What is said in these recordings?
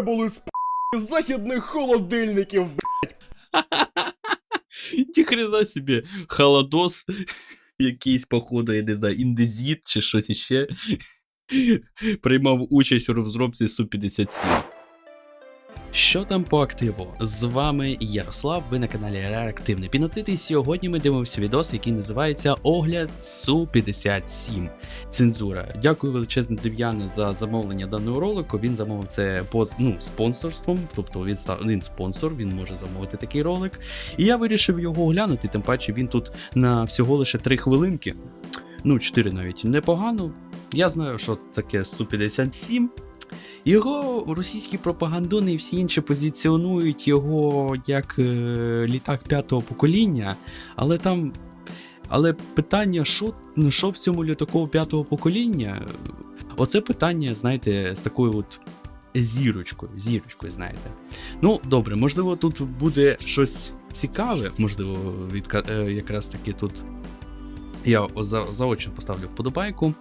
були з західних холодильників, б***ь. Ніхрена собі, холодос, якийсь, походу, я не знаю, індезіт чи щось іще. Приймав участь у розробці Су-57. Що там по активу? З вами Ярослав, ви на каналі Реактивний Піноцит, і сьогодні ми дивимося відос, який називається Огляд Су-57. Цензура. Дякую величезне Дев'яне за замовлення даного ролику. Він замовив це по ну, спонсорством, тобто він став він спонсор, він може замовити такий ролик. І я вирішив його оглянути, тим паче він тут на всього лише 3 хвилинки. Ну, 4 навіть непогано. Я знаю, що таке Су-57. Його російські пропагандони і всі інші позиціонують його як е, літак п'ятого покоління, але там. Але питання, що, ну, що в цьому літаку п'ятого покоління, оце питання, знаєте, з такою от зірочкою, зірочкою, знаєте. Ну, добре, можливо, тут буде щось цікаве, можливо, від, е, якраз таки тут я за, заочно поставлю вподобайку.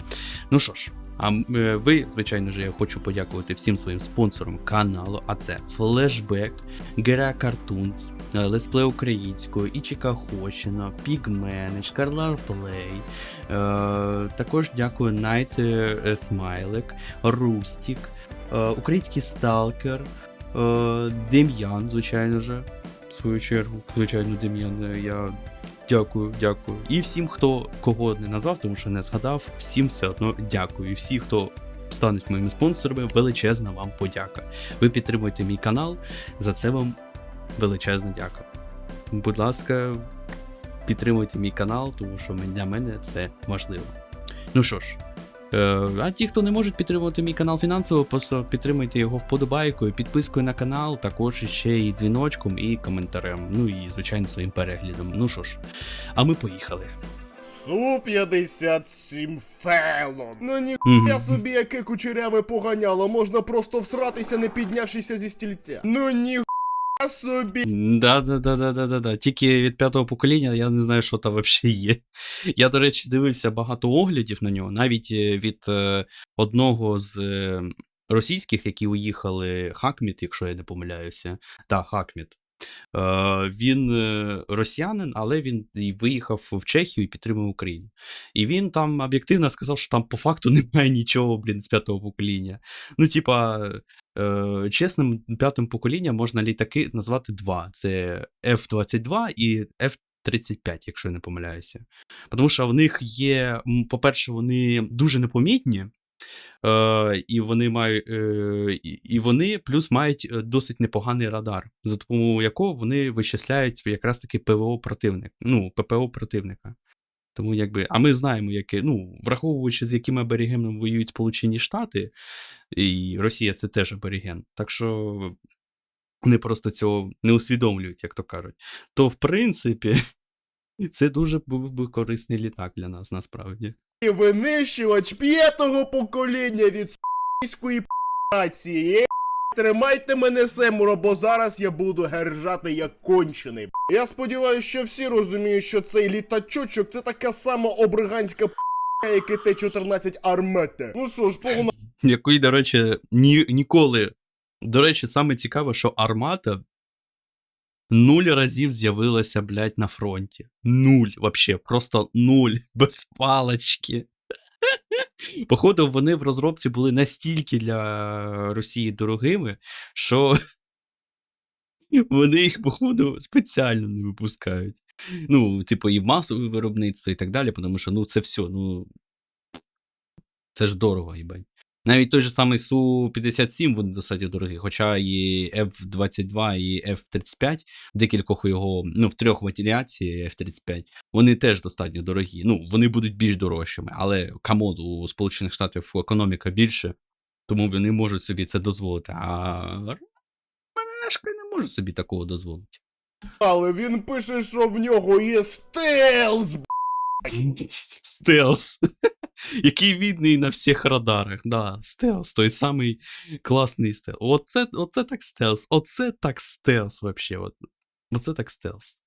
Ну що ж, а е, ви, звичайно ж, я хочу подякувати всім своїм спонсорам каналу, а це Flashback, Гера Cartoons, е, Лесплей українською, Ічіка Хочина, Pigmanage, Carlar Play. Е, також дякую е, Смайлик, Рустік, Український Сталкер, Дем'ян, звичайно ж. В свою чергу, звичайно, Дем'ян, я Дякую, дякую. І всім, хто кого не назвав, тому що не згадав, всім все одно дякую. І всі, хто стануть моїми спонсорами, величезна вам подяка. Ви підтримуєте мій канал, за це вам величезна дяка. Будь ласка, підтримуйте мій канал, тому що для мене це важливо. Ну що ж. Е, А ті, хто не можуть підтримувати мій канал фінансово, просто підтримуйте його вподобайкою, підпискою на канал, також ще і дзвіночком, і коментарем. Ну і звичайно своїм переглядом. Ну що ж, а ми поїхали. Су-57 Фелон. Ну ні я собі яке кучеряве поганяло, можна просто всратися, не піднявшися зі стільця. Ну ні собі. Да, да, да, да, да, да, да. Тільки від п'ятого покоління я не знаю, що там взагалі є. Я, до речі, дивився багато оглядів на нього, навіть е, від е, одного з е, російських, які уїхали, Хакміт, якщо я не помиляюся. Так, Хакміт. Е, він е, росіянин, але він виїхав в Чехію і підтримав Україну. І він там об'єктивно сказав, що там по факту немає нічого, блін, з п'ятого покоління. Ну, типа, е, чесним п'ятим поколінням можна літаки назвати два: це F-22 і F-35, якщо я не помиляюся. Тому що в них є, по-перше, вони дуже непомітні. Е, і вони мають, е, і вони плюс мають е, досить непоганий радар, за допомогою якого вони вичисляють якраз таки ПВО противник, ну, ППО противника. Тому якби, а ми знаємо, яке, ну, враховуючи, з якими аборігенами воюють Сполучені Штати, і Росія це теж аборіген. Так що вони просто цього не усвідомлюють, як то кажуть. То, в принципі, це дуже був би корисний літак для нас насправді. І винищувач п'ятого покоління від су**ської нації. Тримайте мене семеро, бо зараз я буду гержати як кончений. Я сподіваюся, що всі розуміють, що цей літачочок це така сама обриганська п***, як і Т-14 Армета. Ну що ж, погнали. Який, до речі, ні, ніколи. До речі, саме цікаве, що армата нуль разів з'явилася, блядь, на фронті. Нуль, вообще, просто нуль, без палочки. Походу, вони в розробці були настільки для Росії дорогими, що вони їх, походу, спеціально не випускають. Ну, типу, і в масове виробництво, і так далі, тому що ну, це все, ну. Це ж дорого, їбать. Навіть той же самий Су-57 вони достатньо дорогі, хоча і F-22 і F-35, в декількох його, ну, в трьох варіації F-35, вони теж достатньо дорогі. Ну, вони будуть більш дорожчими, але камон, у Сполучених Штатів економіка більше, тому вони можуть собі це дозволити. А Менешка не може собі такого дозволити. Але він пише, що в нього є стелс, б***. Стелс. Який видний на всіх радарах. Да, стелс, той самий класний стелс. Оце, оце так стелс. Оце так стелс вообще. От. Оце так стелс.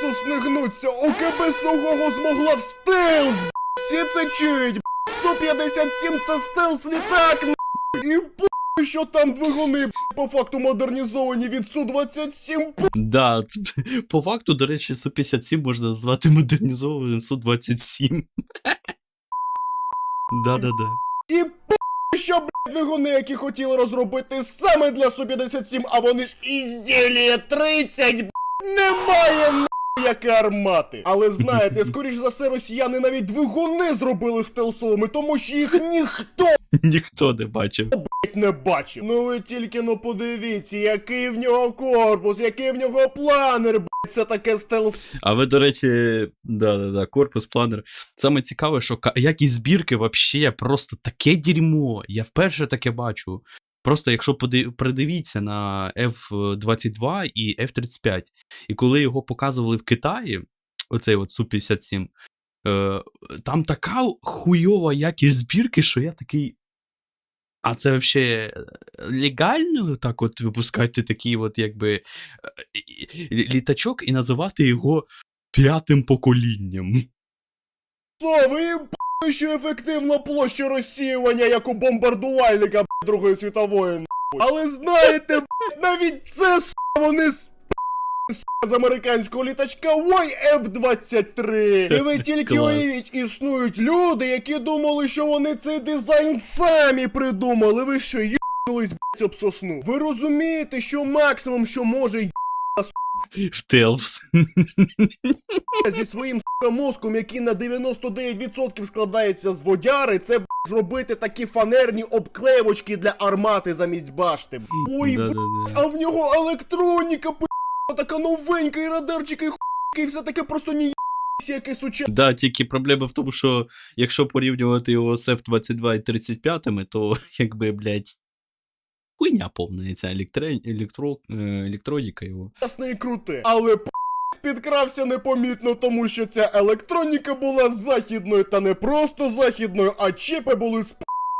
Сосни гнуться, ОКБ Сугого змогла в стелс, б***. Всі це чують, б***. Су-57 це стелс літак, н***. І б***, що там двигуни б**, по факту модернізовані від Су-27 Да, ц- по факту, до речі, Су-57 можна назвати модернізованим Су-27. Да-да-да. і що б**, двигуни, які хотіли розробити саме для Су-57, а вони ж ізділія 30, б**, немає нахуй яке армати. Але знаєте, скоріш за все, росіяни навіть двигуни зробили стелсовими, тому що їх ніхто Ніхто не бачив. блять, не бачив. Ну ви тільки ну подивіться, який в нього корпус, який в нього планер, блять, все таке стелс. А ви, до речі, да-да-да, корпус, планер. Саме цікаве, що якість збірки вообще просто таке дерьмо. Я вперше таке бачу. Просто якщо придивіться на F-22 і F-35, і коли його показували в Китаї, оцей от Су-57, е, там така хуйова якість збірки, що я такий. А це взагалі легально так от випускати такий от якби е, літачок і називати його п'ятим поколінням. П***ли, що ефективна площа розсіювання, як у бомбардувальника Другої світової. Але знаєте, навіть це вони с**, з американського літачка ой F-23. І ви тільки Клас. уявіть, існують люди, які думали, що вони цей дизайн самі придумали. Ви що, їбнулись, б**, об сосну? Ви розумієте, що максимум, що може й**, В Телс. зі своїм сука, мозком, який на 99% складається з водяри, це б, зробити такі фанерні обклеєвочки для армати замість башти. б. Ой, б, Да-да-да. а в нього електроніка, така новенька, і радарчики, і хуйки, і все таке просто ні яке сучасне. Да, тільки проблема в тому, що якщо порівнювати його з F-22 і 35, то якби, блядь, хуйня повна ця електро... е, електроніка його. і круте. Але підкрався непомітно, тому що ця електроніка була західною, та не просто західною, а чіпи були з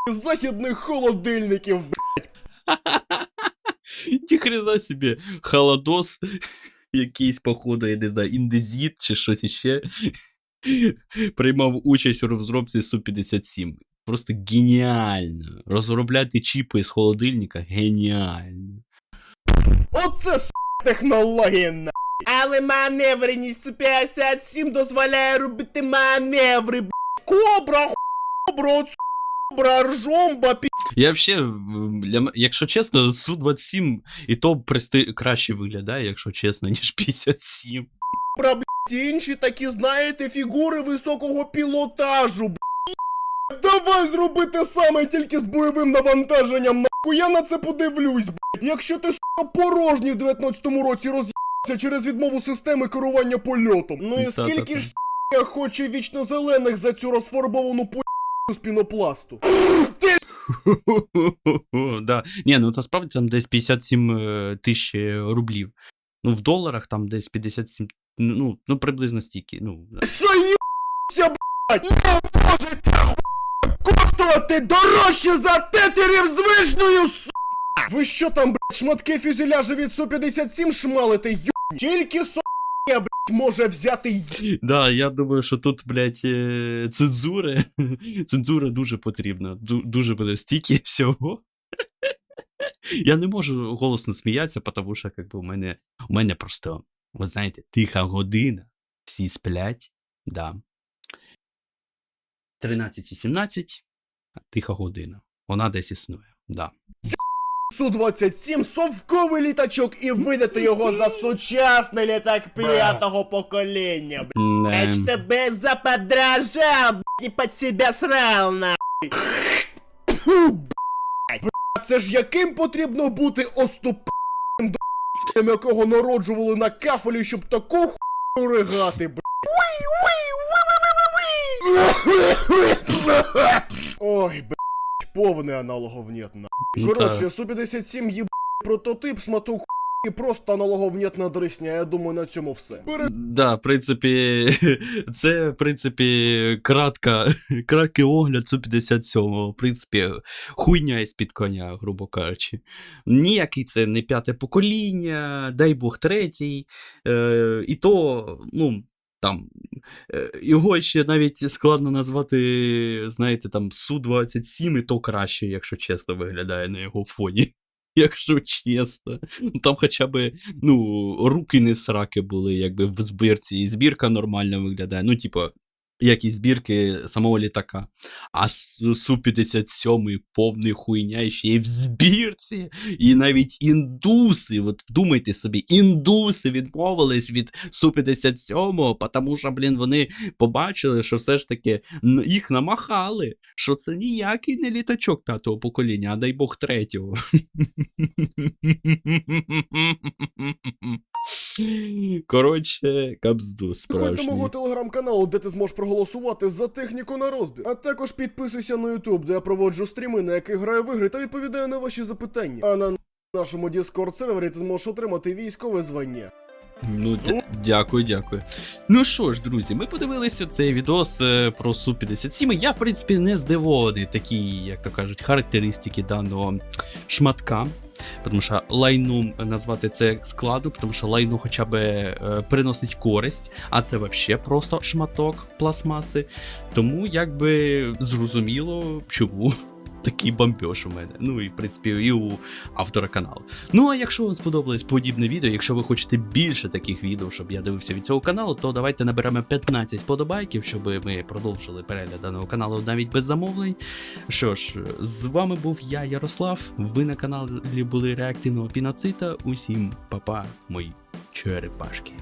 західних холодильників. б. Ніхрена собі, холодос, якийсь, походу, я не знаю, індезіт чи щось іще, приймав участь у розробці Су-57. Просто геніально. Розробляти чіпи з холодильника геніально. Оце с технологія на. Але маневреність Су-57 дозволяє робити маневри, б***. Кобра, хобра, от кобра, ржомба, пі... Я взагалі, якщо чесно, Су-27 і то прести... краще виглядає, якщо чесно, ніж 57. бра, блядь, інші такі, знаєте, фігури високого пілотажу, б***. Давай зроби те саме тільки з бойовим навантаженням, нахуй, я на це подивлюсь, блядь. Якщо ти, сука, порожній в 19-му році роз'їбався через відмову системи керування польотом. Ну і Та-та-та. скільки ж, сука, хоче вічно зелених за цю розфарбовану по з пінопласту. да. Ні, ну насправді там десь 57 е, тисяч рублів. Ну, в доларах там десь 57, ну, ну приблизно стільки. Ну, да. Що їбся, блядь? Не може ця хуйня коштувати дорожче за тетерів з вишнею, сука! Ви що там, блядь, шматки фюзеляжу від Су-57 шмалите, ю... Тільки со... може взяти да, я думаю, що тут, блядь, е, цензури. Цензура дуже потрібна. Дуже буде стільки всього. Я не можу голосно сміятися, тому що как би, у мене, у мене просто, ви знаєте, тиха година, всі сплять, да. 13.17, тиха година. Вона десь існує, да. Су-27 совковий літачок і видати його за сучасний літак п'ятого покоління. Я ж тебе заподражал, блядь, и под себя срал, нахуй. Фу, блядь. Блядь, Це ж яким потрібно бути оступним до якого народжували на кафелі, щоб таку хуйню ригати, блядь. Ой, блядь, повний аналогов нет, на. ну, Коротше, та. Су-57 їб прототип, сматок і просто аналогов нет на дрисня. Я думаю, на цьому все. Пере... Да, в принципі, це, в принципі, кратка, краткий огляд Су-57. В принципі, хуйня із-під коня, грубо кажучи. Ніякий це не п'яте покоління, дай Бог третій. Е, і то, ну, там е, його ще навіть складно назвати, знаєте, там Су-27, і то краще, якщо чесно, виглядає на його фоні. Якщо чесно. Ну там хоча б ну, руки не сраки були, якби в збірці, і збірка нормально виглядає. Ну, типу, як і збірки самого літака. А Су-57 повний хуйня ще й в збірці. І навіть індуси, от думайте собі, індуси відмовились від Су-57, тому що, блін, вони побачили, що все ж таки їх намахали, що це ніякий не літачок п'ятого покоління, а дай Бог третього. Коротше, Приходь справжній. до мого телеграм-каналу, де ти зможеш проголосувати за техніку на розбір. А також підписуйся на Ютуб, де я проводжу стріми, на яких граю в ігри та відповідаю на ваші запитання. А на нашому Discord сервері ти зможеш отримати військове звання. Ну, Су- дя- дякую, дякую. Ну що ж, друзі, ми подивилися цей відос е, про Су-57. Я, в принципі, не здивований такі, як то кажуть, характеристики даного шматка. Тому що лайном назвати це складу, тому що лайно хоча б е, приносить користь, а це взагалі просто шматок пластмаси. Тому якби зрозуміло, чому такий бомбеж у мене. Ну і в принципі і у автора каналу. Ну а якщо вам сподобалось подібне відео, якщо ви хочете більше таких відео, щоб я дивився від цього каналу, то давайте наберемо 15 подобайків, щоб ми продовжили перегляд даного каналу навіть без замовлень. Що ж, з вами був я, Ярослав. Ви на каналі були реактивного піноцита. Усім па-па, мої черепашки.